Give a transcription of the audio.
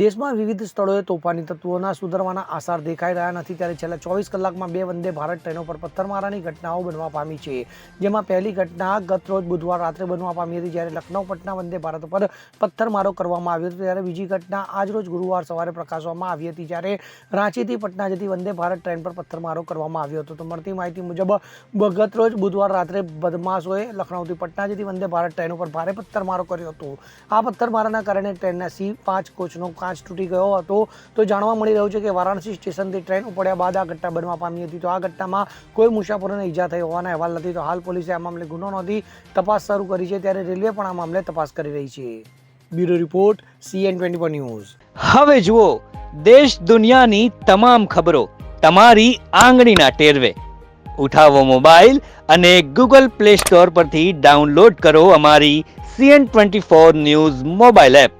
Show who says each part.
Speaker 1: દેશમાં વિવિધ સ્થળોએ તોફાની તત્વોના સુધરવાના આસાર દેખાઈ રહ્યા નથી ત્યારે છેલ્લા ચોવીસ કલાકમાં બે વંદે ભારત ટ્રેનો પર પથ્થરમારાની ઘટનાઓ બનવા પામી છે. જેમાં પહેલી ઘટના ગત રોજ બુધવાર રાત્રે બનવા પામી હતી જ્યારે લખનઉ, પટના વંદે ભારત પર પથ્થરમારો કરવામાં આવ્યો હતો. ત્યારે બીજી ઘટના આજ રોજ ગુરુવાર સવારે પ્રકાશવામાં આવી હતી જ્યારે રાંચીથી પટના જતી વંદે ભારત ટ્રેન પર પથ્થરમારો કરવામાં આવ્યો હતો. તો મળતી માહિતી મુજબ, ગત રોજ બુધવાર રાત્રે બદમાશોએ લખનૌથી પટના જતી વંદે ભારત ટ્રેન ઉપર ભારે પથ્થરમારો કર્યો હતો. આ પથ્થરમારાના કારણે ટ્રેનના સી પાંચ કોચનો કાચ તૂટી ગયો હતો. તો જાણવા મળી રહ્યું છે કે વારાણસી સ્ટેશનથી ટ્રેન ઉપડ્યા બાદ આ ઘટના બનવા પામી હતી. તો આ ઘટનામાં કોઈ મુસાફરોને ઈજા થઈ હોવાના અહેવાલ નથી. તો હાલ પોલીસે આ મામલે ગુનો નોંધી તપાસ શરૂ કરી છે. ત્યારે રેલવે પણ આ મામલે તપાસ કરી રહી છે. Bureau report, CN twenty news.
Speaker 2: હવે જુઓ, દેશ દુનિયાની તમામ ખબરો તમારી આંગળીના ટેરવે. ઉઠાવો મોબાઈલ અને ગૂગલ પ્લે સ્ટોર પરથી ડાઉનલોડ કરો અમારી CN twenty four news mobile app.